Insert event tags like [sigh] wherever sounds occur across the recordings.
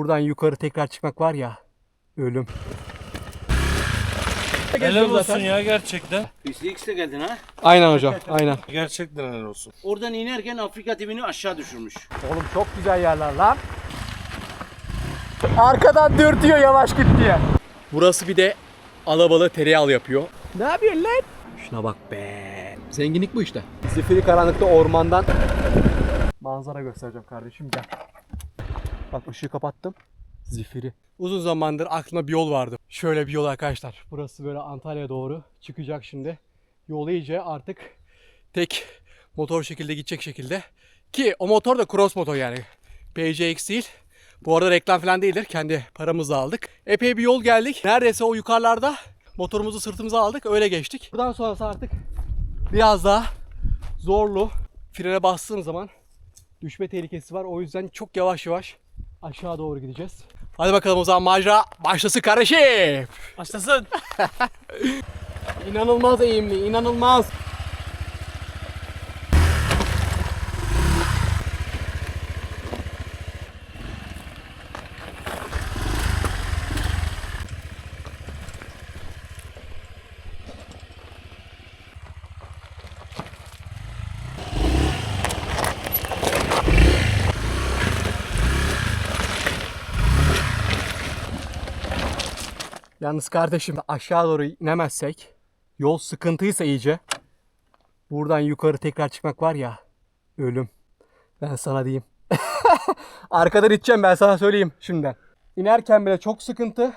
Buradan yukarı tekrar çıkmak var ya. Ölüm. Helal olsun ya gerçekten. PCX'te geldin ha. Aynen hocam. Aynen. [laughs] Gerçekten helal olsun. Oradan inerken Afrika TV'ni aşağı düşürmüş. Oğlum çok güzel yerler lan. Arkadan dürtüyor yavaş git diye. Burası bir de alabalı tereyağı yapıyor. Ne yapıyorsun lan? Şuna bak be. Zenginlik bu işte. Zifiri karanlıkta ormandan manzara göstereceğim kardeşim gel. Bak ışığı kapattım. Zifiri. Uzun zamandır aklımda bir yol vardı. Şöyle bir yol arkadaşlar. Burası böyle Antalya'ya doğru çıkacak şimdi. Yol iyice artık tek motor şekilde gidecek şekilde. Ki o motor da cross motor yani. PCX değil. Bu arada reklam falan değildir. Kendi paramızla aldık. Epey bir yol geldik. Neredeyse o yukarılarda motorumuzu sırtımıza aldık. Öyle geçtik. Buradan sonrası artık biraz daha zorlu. Frene bastığım zaman düşme tehlikesi var. O yüzden çok yavaş yavaş aşağı doğru gideceğiz. Hadi bakalım o zaman macera başlasın kardeşim. Başlasın. [laughs] İnanılmaz eğimli, inanılmaz. Yalnız kardeşim aşağı doğru inemezsek Yol sıkıntıysa iyice buradan yukarı tekrar çıkmak var ya ölüm. Ben sana diyeyim. [laughs] Arkadan iteceğim ben sana söyleyeyim şimdiden. İnerken bile çok sıkıntı.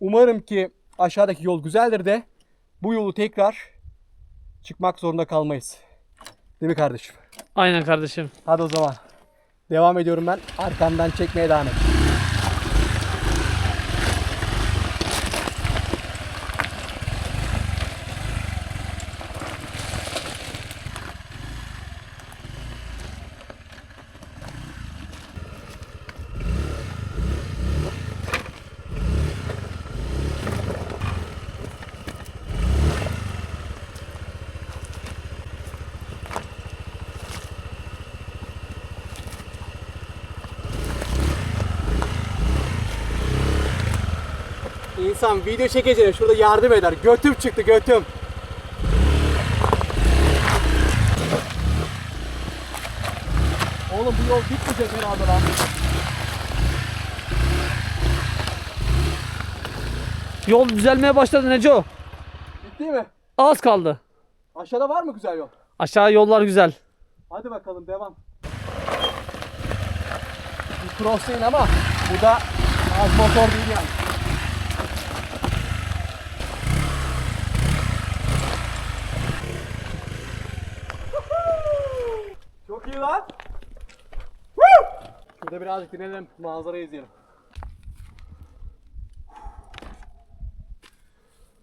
Umarım ki aşağıdaki yol güzeldir de bu yolu tekrar çıkmak zorunda kalmayız. Değil mi kardeşim? Aynen kardeşim. Hadi o zaman. Devam ediyorum ben. Arkamdan çekmeye devam et. İnsan video çekeceğine şurada yardım eder. Götüm çıktı götüm. Oğlum bu yol bitmeyecek herhalde lan. Yol düzelmeye başladı Neco. Bitti mi? Az kaldı. Aşağıda var mı güzel yol? Aşağı yollar güzel. Hadi bakalım devam. Bir cross değil ama bu da az motor değil yani. İyi lan. Şurada birazcık dinlenelim, manzarayı izleyelim.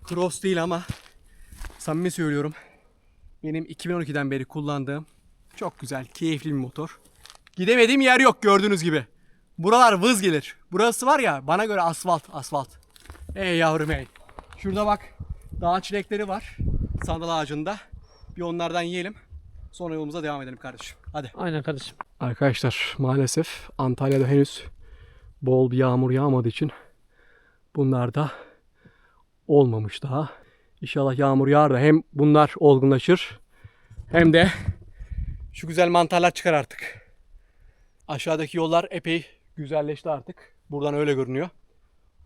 Cross değil ama samimi söylüyorum. Benim 2012'den beri kullandığım çok güzel, keyifli bir motor. Gidemediğim yer yok gördüğünüz gibi. Buralar vız gelir. Burası var ya bana göre asfalt, asfalt. Ey yavrum ey. Şurada bak dağ çilekleri var sandal ağacında. Bir onlardan yiyelim. Sonra yolumuza devam edelim kardeşim. Hadi. Aynen kardeşim. Arkadaşlar maalesef Antalya'da henüz bol bir yağmur yağmadığı için bunlar da olmamış daha. İnşallah yağmur yağar da hem bunlar olgunlaşır hem de şu güzel mantarlar çıkar artık. Aşağıdaki yollar epey güzelleşti artık. Buradan öyle görünüyor.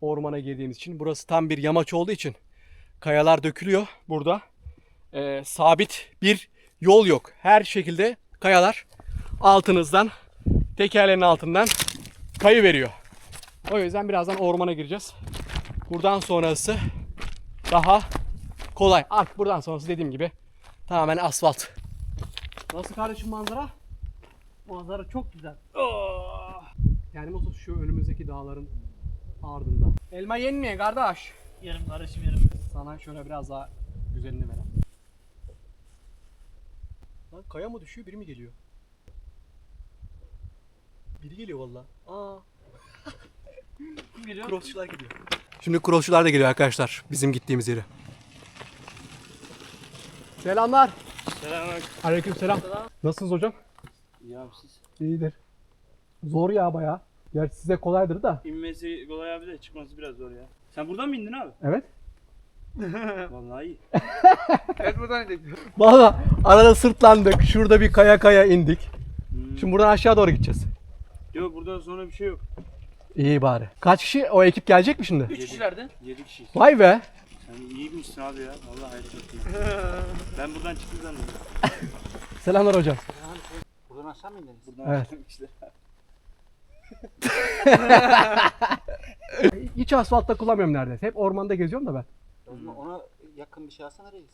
Ormana girdiğimiz için. Burası tam bir yamaç olduğu için kayalar dökülüyor burada. Ee, sabit bir yol yok. Her şekilde kayalar altınızdan, tekerlerin altından kayı veriyor. O yüzden birazdan ormana gireceğiz. Buradan sonrası daha kolay. Artık buradan sonrası dediğim gibi tamamen asfalt. Nasıl kardeşim manzara? Manzara çok güzel. Yani motor şu önümüzdeki dağların ardında. Elma yenmiyor kardeş. Yerim kardeşim yerim. Sana şöyle biraz daha güzelini vereyim. Lan kaya mı düşüyor biri mi geliyor? Biri geliyor valla. Aa. [laughs] Kim geliyor? Crossçular gidiyor. Şimdi crossçular da geliyor arkadaşlar bizim gittiğimiz yere. Selamlar. Selamünaleyküm. Aleyküm selam. Nasılsınız hocam? Ya siz İyidir. Zor ya bayağı. Gerçi size kolaydır da. İnmesi kolay abi de çıkması biraz zor ya. Sen buradan mı indin abi? Evet. [laughs] Vallahi iyi. [laughs] Valla arada sırtlandık. Şurada bir kaya kaya indik. Şimdi buradan aşağı doğru gideceğiz. Yok burada sonra bir şey yok. İyi bari. Kaç kişi? O ekip gelecek mi şimdi? 3 kişilerdi. 7 kişiyiz. Vay be. Sen iyiymişsin abi ya. Vallahi hayret ettim. [laughs] ben buradan çıktım zannediyorum. Selamlar hocam. Buradan aşağı mı indiniz? Buradan Evet. işte. Hiç asfaltta kullanmıyorum neredeyse. Hep ormanda geziyorum da ben. O zaman ona yakın bir şey alsana reis.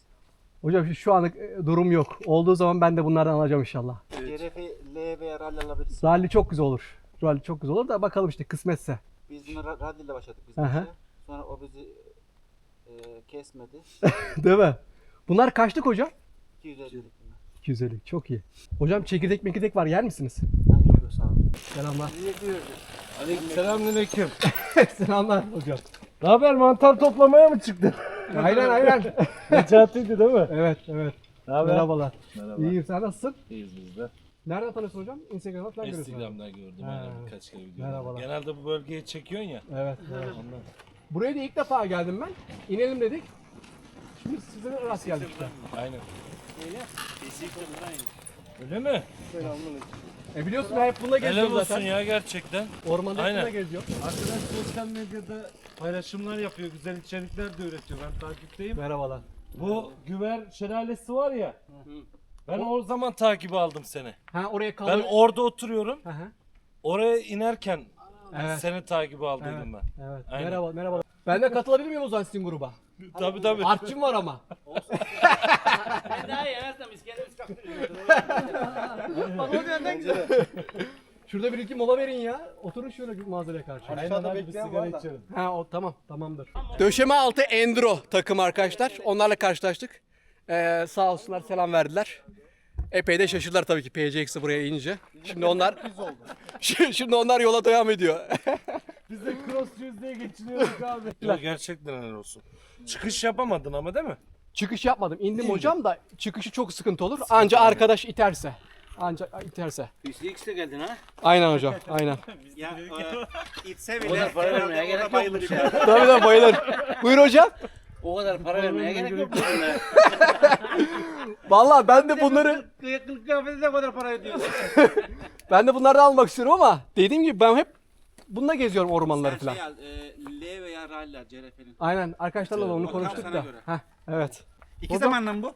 Hocam şu- anlık e, durum yok. Olduğu zaman ben de bunlardan alacağım inşallah. Evet. GRF, L veya rally alabiliriz. Rally çok güzel olur. Rally çok güzel olur da bakalım işte kısmetse. Biz buna ra- rally ile başladık biz. Aha. işe. Sonra o bizi e, kesmedi. [laughs] Değil mi? Bunlar kaçlık hocam? 250 dedik buna. 250. Çok iyi. Hocam çekirdek mekirdek var yer misiniz? Ha, yok yok sağ olun. Selamlar. Selamünaleyküm. [laughs] Selamlar hocam. Ne haber mantar toplamaya mı çıktın? [laughs] Aynen aynen. [laughs] Necati'ydi değil mi? evet evet. Ne haber? Merhabalar. Merhaba. İyiyim sen nasılsın? İyiyiz biz de. Nereden tanıyorsun hocam? Instagram'dan falan görüyorsun. Instagram'dan gördüm aynen birkaç kere video. Merhabalar. Genelde bu bölgeye çekiyorsun ya. Evet. evet. Ondan. Buraya da ilk defa geldim ben. İnelim dedik. Şimdi size rast geldik işte. Aynen. Kesinlikle buradan in. Öyle mi? E biliyorsun ben hep bununla Helal geziyorum olsun zaten. ya gerçekten. Ormanda hep Aynen. bununla geziyorum. Arkadaş sosyal medyada paylaşımlar yapıyor, güzel içerikler de üretiyor. Ben takipteyim. Merhabalar. Bu Güver Şelalesi var ya. Ben o zaman takibi aldım seni. Ha oraya Ben kalır. orada oturuyorum. Hı hı. Oraya inerken Evet. seni takibi aldıydım ben. Evet. Aynen. Merhaba, merhaba. Ben de katılabilir miyim o zaman sizin gruba? Tabii tabii. Artçım var ama. [laughs] Ben daha iyi yersem biz kendimiz kaptırıyoruz. [laughs] Şurada bir iki mola verin ya. Oturun şöyle bir manzaraya karşı. Abi bir sigara içelim. Ha o tamam tamamdır. Döşeme altı Endro takım arkadaşlar. Onlarla karşılaştık. Ee, sağ olsunlar selam verdiler. Epey de şaşırdılar tabii ki PCX'i buraya inince. Şimdi onlar [laughs] [laughs] Şimdi onlar yola devam ediyor. [laughs] Biz de cross diye geçiniyorduk abi. Yok gerçekten helal olsun. Çıkış yapamadın ama değil mi? Çıkış yapmadım. İndim hocam da çıkışı çok sıkıntı olur. Anca arkadaş iterse. Anca iterse. Üstelik de geldin ha. Aynen hocam. Aynen. [laughs] Ya e, [laughs] itse O kadar para vermeye gerek ya. tabii tabii bayılır. Buyur hocam. O kadar para vermeye gerek buna. Vallahi ben de bunları Kıyaklık kıyafeti de o kadar para ödüyorsun. [laughs] ben de bunlardan almak istiyorum ama dediğim gibi ben hep bununla geziyorum ormanları falan. şey al, e, L veya rally al GRF'nin. Aynen arkadaşlarla da onu konuştuk da. Heh, evet. İki zamanla mı bu?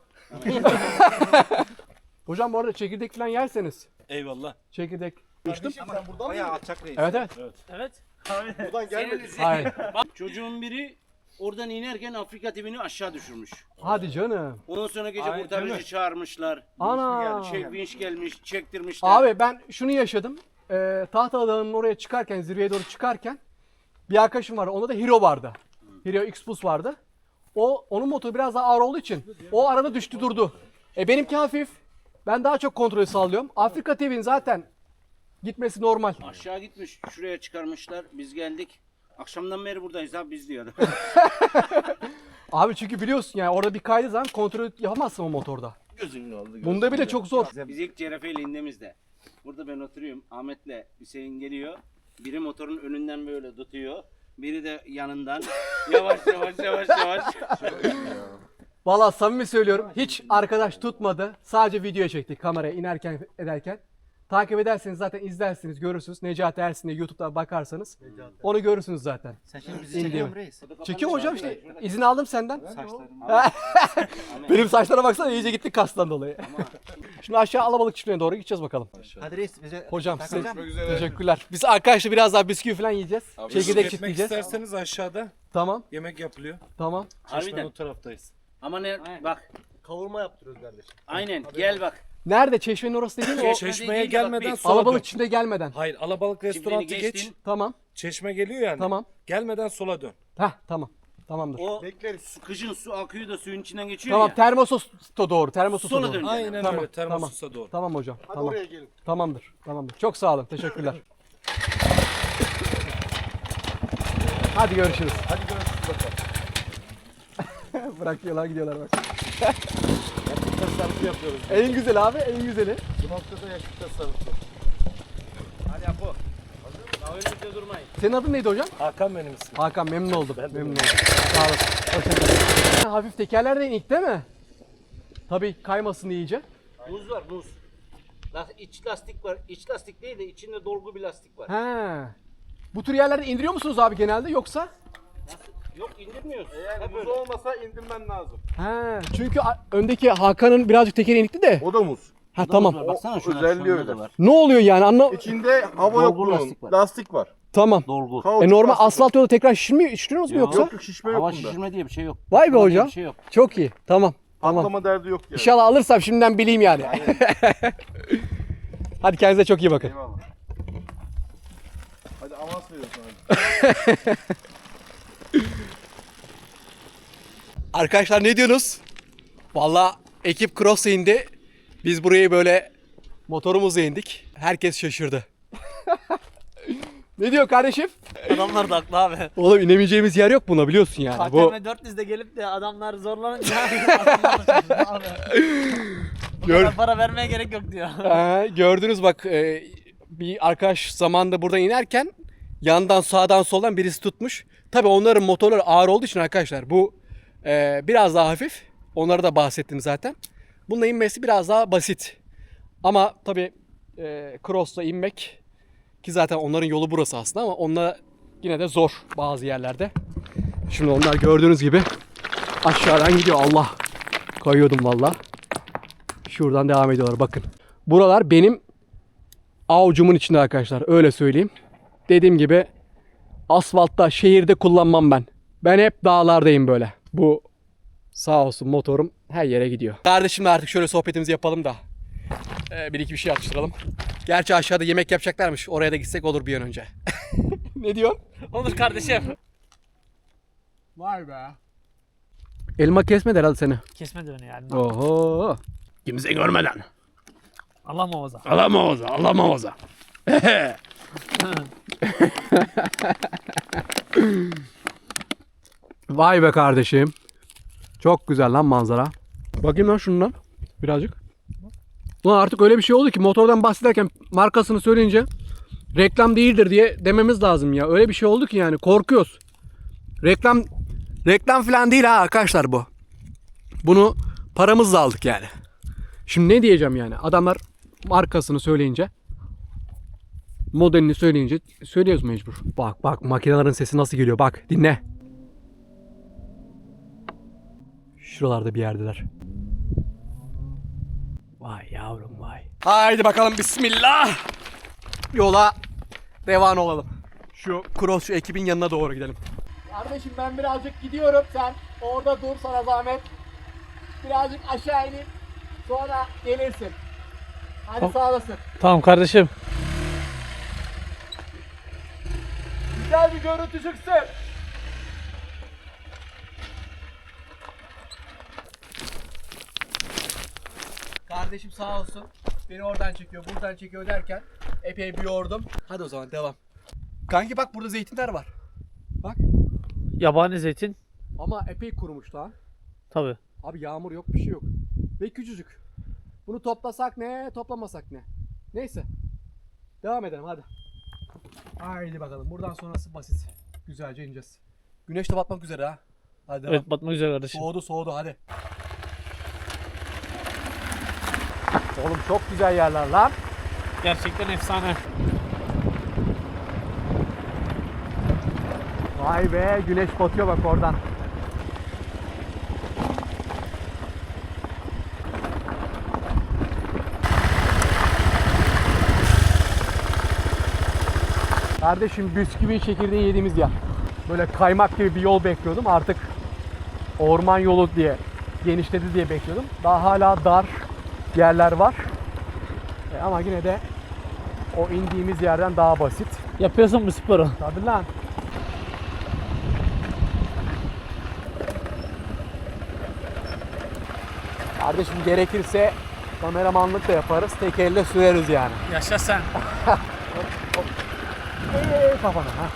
Hocam bu arada çekirdek falan yerseniz. Eyvallah. Çekirdek. Bayağı alçak reis. Evet evet. Evet. Hayır. Çocuğun biri oradan inerken Afrika TV'ni aşağı düşürmüş. Hadi canım. Ondan sonra gece Ay, kurtarıcı çağırmışlar. Ana. Çek vinç gelmiş, çektirmişler. Abi ben şunu yaşadım. Ee, Tahta Dağı'nın oraya çıkarken, zirveye doğru çıkarken bir arkadaşım vardı. Onda da Hero vardı. Hero X-Bus vardı. O onun motoru biraz daha ağır olduğu için o arada düştü durdu. E benimki hafif. Ben daha çok kontrolü sağlıyorum. Afrika TV'nin zaten gitmesi normal. Aşağı gitmiş, şuraya çıkarmışlar. Biz geldik. Akşamdan beri buradayız abi biz diyordu. [laughs] Abi çünkü biliyorsun yani orada bir kaydı zaman kontrol yapamazsın o motorda. Gözün oldu. Bunda bile çok zor. Biz ilk CRF ile indiğimizde. Burada ben oturuyorum. Ahmet'le Hüseyin geliyor. Biri motorun önünden böyle tutuyor. Biri de yanından. [laughs] Yavaş yavaş yavaş yavaş. [laughs] Valla samimi söylüyorum. Hiç arkadaş tutmadı. Sadece video çektik kameraya inerken ederken. Takip ederseniz zaten izlersiniz, görürsünüz. Necati Ersin diye YouTube'da bakarsanız. Onu görürsünüz zaten. Sen şimdi bizi çekiyor mi? musun reis? Çekiyorum hocam işte. izin aldım senden. Saçlarım. [laughs] Benim saçlara baksana iyice gitti kastan dolayı. [laughs] Şimdi aşağı alabalık çiftliğine doğru gideceğiz bakalım. Hadi reis bize Hocam size teşekkürler. Biz arkadaşlar biraz daha bisküvi falan yiyeceğiz. Çekirdek Çekirdek çitleyeceğiz. isterseniz aşağıda Tamam, yemek yapılıyor. tamam. Çeşmenin Harbiden. o taraftayız. Ama ne bak. Kavurma yaptırıyoruz kardeşim. Aynen gel bak. Nerede? Çeşmenin orası değil mi? O Çeşmeye değil de bak gelmeden bir- alabalık dön. içinde gelmeden. Hayır alabalık restoranı Çiftliğini geç. geçtin. Tamam, Çeşme geliyor yani. tamam. Gelmeden sola dön. Heh, tamam. Tamamdır. O su, kışın su akıyor da suyun içinden geçiyor Tamam, ya. termosos doğru. Termososa Sola doğru. dön. Aynen Tamam, öyle termosusa doğru. Tamam hocam. tamam. Tamamdır. Tamamdır. Çok sağ olun. Teşekkürler. Hadi görüşürüz. Hadi görüşürüz bakalım. Bırakıyorlar gidiyorlar bak. Tasarrufu yapıyoruz. En güzel abi en güzeli. Bu noktada yakıt tasarrufu. Hadi Apo. Önünüzde durmayın. Senin adın neydi hocam? Hakan benim ismim. Hakan memnun oldum. memnun oldum. Sağ olasın. Hoşçakalın. Hafif tekerler de inik değil mi? Tabii kaymasın iyice. Muz var. Las- iç lastik var. İç lastik değil de içinde dolgu bir lastik var. He. Bu tür yerlerde indiriyor musunuz abi genelde yoksa? Yok indirmiyoruz. Eğer Hep muz öyle. olmasa indirmen lazım. He. Çünkü a- öndeki Hakan'ın birazcık tekeri inikti de. O da muz. Ha tamam. Var, Baksana şuna. özelliği şunda öyle. da var. Ne oluyor yani anla İçinde hava yok Dolgu bunun. lastik var. Lastik var. Tamam. Dolgu. E normal lastik asfalt yolda tekrar şişirmiyor, şişiriyor musunuz mu Yok. yoksa? Yok yok şişme yok Hava bunda. şişirme diye bir şey yok. Vay be Şişirme diye hocam. Bir şey yok. Çok iyi. Tamam. Tamam. Derdi yok yani. İnşallah alırsam şimdiden bileyim yani. [laughs] Hadi kendinize çok iyi bakın. Eyvallah. Hadi avans veriyorum sana. [laughs] Arkadaşlar ne diyorsunuz? Valla ekip cross'a indi. Biz burayı böyle motorumuzla indik. Herkes şaşırdı. [laughs] ne diyor kardeşim? Adamlar da haklı abi. Oğlum inemeyeceğimiz yer yok buna biliyorsun yani. Bu KTM 400'de gelip de adamlar zorlanınca [laughs] adamlar da şaşırdı abi. Bu Gör- kadar para vermeye gerek yok diyor. Ee, gördünüz bak e, bir arkadaş zamanında buradan inerken yandan sağdan soldan birisi tutmuş. Tabi onların motorları ağır olduğu için arkadaşlar bu e, biraz daha hafif. Onları da bahsettim zaten. Bununla inmesi biraz daha basit. Ama tabi e, cross'la inmek ki zaten onların yolu burası aslında ama onlar yine de zor bazı yerlerde. Şimdi onlar gördüğünüz gibi aşağıdan gidiyor Allah. Kayıyordum valla. Şuradan devam ediyorlar bakın. Buralar benim avucumun içinde arkadaşlar öyle söyleyeyim. Dediğim gibi asfaltta şehirde kullanmam ben. Ben hep dağlardayım böyle. Bu sağ olsun motorum her yere gidiyor. Kardeşimle artık şöyle sohbetimizi yapalım da. Ee, bir iki bir şey atıştıralım. Gerçi aşağıda yemek yapacaklarmış. Oraya da gitsek olur bir an önce. [laughs] ne diyorsun? Olur kardeşim. Vay be. Elma kesmedi herhalde seni. Kesmedi beni yani. Oho. Kimse görmeden. Allah muhafaza. Allah muhafaza, Allah muhafaza. [laughs] [laughs] Vay be kardeşim. Çok güzel lan manzara. Bakayım lan şundan. Birazcık. Ulan artık öyle bir şey oldu ki motordan bahsederken markasını söyleyince reklam değildir diye dememiz lazım ya. Öyle bir şey oldu ki yani korkuyoruz. Reklam reklam falan değil ha arkadaşlar bu. Bunu paramızla aldık yani. Şimdi ne diyeceğim yani? Adamlar markasını söyleyince modelini söyleyince söylüyoruz mecbur. Bak bak makinelerin sesi nasıl geliyor bak dinle. Şuralarda bir yerdeler. Vay yavrum vay. Haydi bakalım bismillah. Yola devam olalım. Şu cross şu ekibin yanına doğru gidelim. Kardeşim ben birazcık gidiyorum. Sen orada dur sana zahmet. Birazcık aşağı inip sonra gelirsin. Hadi sağ olasın. Tamam kardeşim. Güzel bir görüntü çıksın. Kardeşim sağ olsun. Beni oradan çekiyor, buradan çekiyor derken epey bir yordum. Hadi o zaman devam. Kanki bak burada zeytinler var. Bak. Yabani zeytin. Ama epey kurumuş lan. Tabi. Abi yağmur yok, bir şey yok. Ve küçücük. Bunu toplasak ne, toplamasak ne? Neyse. Devam edelim hadi. Haydi bakalım. Buradan sonrası basit. Güzelce ineceğiz. Güneş de batmak üzere ha. Hadi devam. Evet batmak üzere kardeşim. Soğudu soğudu hadi. Oğlum çok güzel yerler lan. Gerçekten efsane. Vay be güneş batıyor bak oradan. Kardeşim bisküvi çekirdeği yediğimiz yer. Böyle kaymak gibi bir yol bekliyordum. Artık orman yolu diye genişledi diye bekliyordum. Daha hala dar yerler var. E ama yine de o indiğimiz yerden daha basit. Yapıyorsun bu sporu. Tabii lan. Kardeşim gerekirse kameramanlık da yaparız. Tek elle süreriz yani. Yaşa sen. [laughs] Eee kafana ha.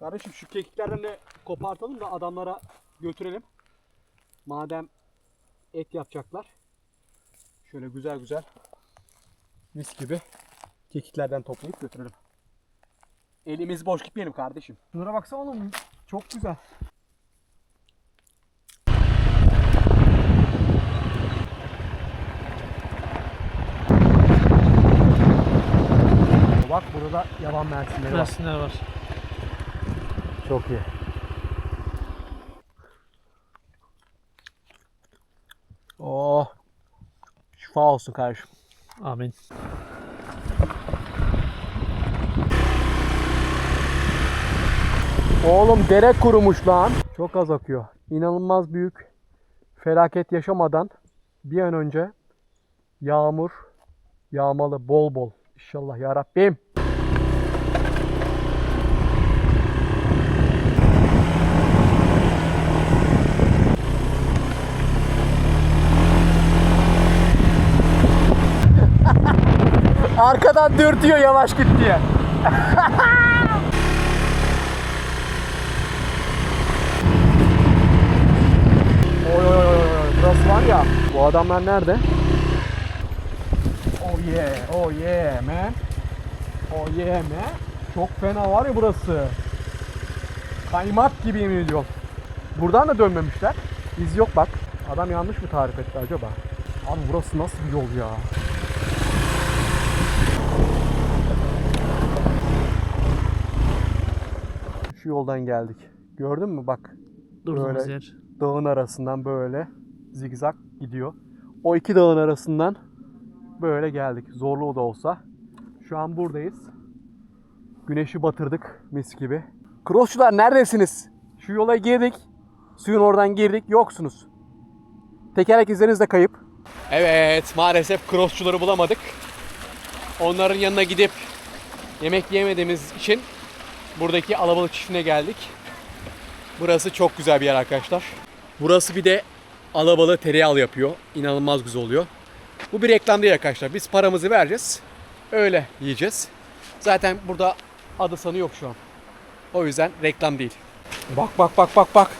Kardeşim şu kekiklerden de kopartalım da adamlara götürelim. Madem et yapacaklar. Şöyle güzel güzel mis gibi kekiklerden toplayıp götürelim. Elimiz boş gitmeyelim kardeşim. Şunlara baksana oğlum. Çok güzel. Bak burada yaban mersinleri var. Mersinler var. Çok iyi. Oh. Şifa olsun kardeşim. Amin. Oğlum dere kurumuş lan. Çok az akıyor. İnanılmaz büyük felaket yaşamadan bir an önce yağmur yağmalı bol bol. İnşallah ya Rabbim. Arkadan dürtüyor yavaş git diye. [laughs] Oy oy oy. Burası var ya. Bu adamlar nerede? Oh yeah. Oh yeah man. Oh yeah man. Çok fena var ya burası. Kaymak gibi yemin ediyorum. Buradan da dönmemişler. İz yok bak. Adam yanlış mı tarif etti acaba? Abi burası nasıl bir yol ya? Şu yoldan geldik. Gördün mü bak. Durduğumuz Böyle. yer. dağın arasından böyle zigzag gidiyor. O iki dağın arasından böyle geldik. Zorlu da olsa. Şu an buradayız. Güneşi batırdık mis gibi. Crossçular neredesiniz? Şu yola girdik. Suyun oradan girdik. Yoksunuz. Tekerlek izleriniz de kayıp. Evet maalesef crossçuları bulamadık. Onların yanına gidip yemek yemediğimiz için buradaki alabalık çiftliğine geldik. Burası çok güzel bir yer arkadaşlar. Burası bir de alabalığı tereyağlı yapıyor. İnanılmaz güzel oluyor. Bu bir reklam değil arkadaşlar. Biz paramızı vereceğiz. Öyle yiyeceğiz. Zaten burada adı sanı yok şu an. O yüzden reklam değil. Bak bak bak bak bak.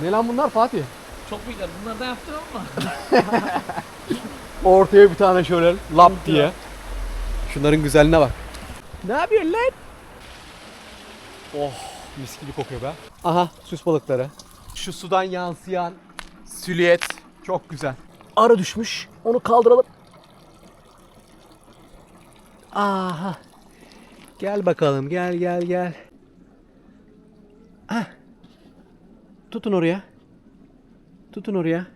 Ne lan bunlar Fatih? Çok büyükler. Bunlardan yaptın ama. [laughs] Ortaya bir tane şöyle lap diye. Şunların güzelliğine bak. Ne yapıyorsun lan? Oh mis gibi kokuyor be. Aha süs balıkları. Şu sudan yansıyan silüet çok güzel. Arı düşmüş. Onu kaldıralım. Aha. Gel bakalım gel gel gel. Ah. Tutun oraya. Tutun oraya.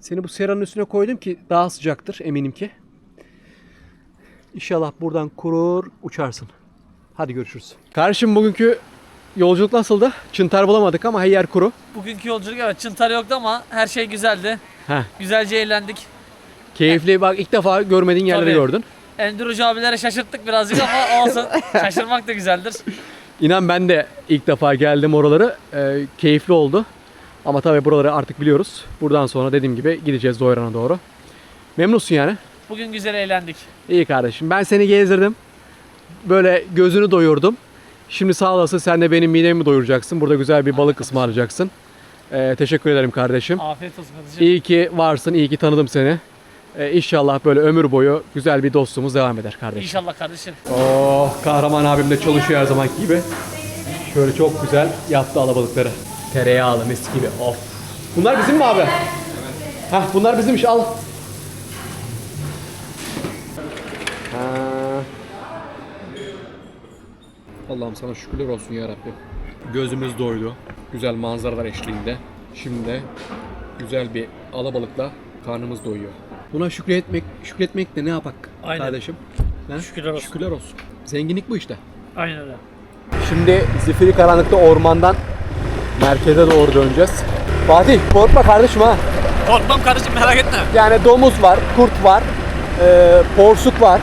Seni bu seranın üstüne koydum ki daha sıcaktır eminim ki. İnşallah buradan kurur uçarsın. Hadi görüşürüz. Kardeşim bugünkü yolculuk nasıldı? Çıntar bulamadık ama her yer kuru. Bugünkü yolculuk evet çıntar yoktu ama her şey güzeldi. Heh. Güzelce eğlendik. Keyifli bak ilk defa görmediğin yerleri Tabii. gördün. Endurucu abilere şaşırttık birazcık ama olsun. [laughs] Şaşırmak da güzeldir. İnan ben de ilk defa geldim oraları. Ee, keyifli oldu. Ama tabii buraları artık biliyoruz. Buradan sonra dediğim gibi gideceğiz Doyran'a doğru. Memnunsun yani. Bugün güzel eğlendik. İyi kardeşim. Ben seni gezdirdim. Böyle gözünü doyurdum. Şimdi sağ olasın sen de benim midemi doyuracaksın. Burada güzel bir balık ısmarlayacaksın. Ee, teşekkür ederim kardeşim. Afiyet olsun kardeşim. İyi ki varsın, iyi ki tanıdım seni. Ee, inşallah böyle ömür boyu güzel bir dostluğumuz devam eder kardeşim. İnşallah kardeşim. Oh, kahraman abim de çalışıyor her zamanki gibi. Şöyle çok güzel yaptı alabalıkları. Tereyağlı mis gibi. Of. Bunlar bizim mi abi? Hah, bunlar bizimmiş al. Allah'ım sana şükürler olsun ya Rabbim. Gözümüz doydu. Güzel manzaralar eşliğinde. Şimdi de güzel bir alabalıkla karnımız doyuyor. Buna şükretmek, şükretmek de ne yapak Aynen. kardeşim? Ha? Şükürler olsun. Şükürler olsun. Zenginlik bu işte. Aynen öyle. Şimdi zifiri karanlıkta ormandan merkeze doğru döneceğiz. Fatih korkma kardeşim ha. Korkmam kardeşim merak etme. Yani domuz var, kurt var, e, porsuk var.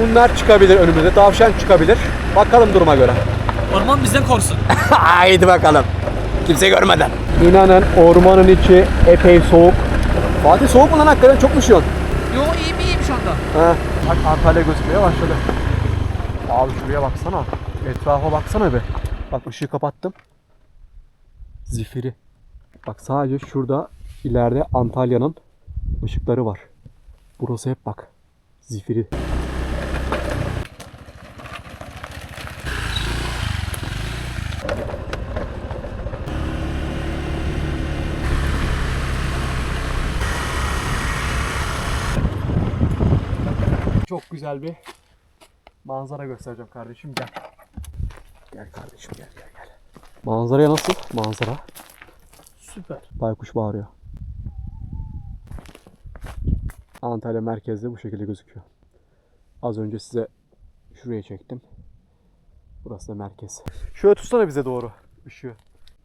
Bunlar çıkabilir önümüze. Tavşan çıkabilir. Bakalım duruma göre. Orman bizden korksun. [laughs] Haydi bakalım. Kimse görmeden. İnanın ormanın içi epey soğuk. Fatih soğuk mu lan hakikaten çok mu üşüyorsun? Yo iyiyim iyiyim şu anda. Ha. Bak Antalya gözükmeye başladı. Abi şuraya baksana. Etrafa baksana be. Bak ışığı kapattım. Zifiri. Bak sadece şurada ileride Antalya'nın ışıkları var. Burası hep bak. Zifiri. Çok güzel bir manzara göstereceğim kardeşim gel. Gel kardeşim gel gel gel. Manzaraya nasıl? Manzara. Süper. Baykuş bağırıyor. Antalya merkezde bu şekilde gözüküyor. Az önce size şuraya çektim. Burası da merkez. Şöyle tutsana bize doğru ışığı.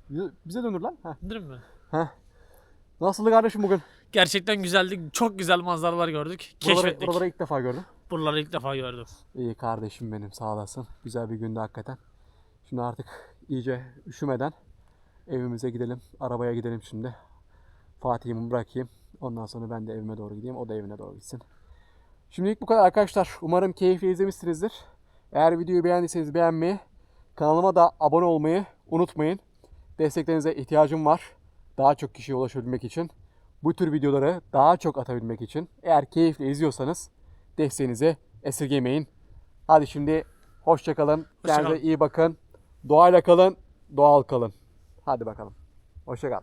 Bize, bize dönür lan. Heh. Değil mi? Nasıldı kardeşim bugün? Gerçekten güzeldi. Çok güzel manzaralar gördük. Buraları, Keşfettik. buraları ilk defa gördüm. Buraları ilk defa gördüm. İyi kardeşim benim sağ olasın. Güzel bir gündü hakikaten. Şimdi artık iyice üşümeden evimize gidelim. Arabaya gidelim şimdi. Fatih'imi bırakayım. Ondan sonra ben de evime doğru gideyim. O da evine doğru gitsin. Şimdilik bu kadar arkadaşlar. Umarım keyifli izlemişsinizdir. Eğer videoyu beğendiyseniz beğenmeyi, kanalıma da abone olmayı unutmayın. Desteklerinize ihtiyacım var. Daha çok kişiye ulaşabilmek için. Bu tür videoları daha çok atabilmek için. Eğer keyifli izliyorsanız desteğinizi esirgemeyin. Hadi şimdi hoşçakalın. Hoşça Kendinize iyi bakın. Doğayla kalın, doğal kalın. Hadi bakalım. Hoşçakal.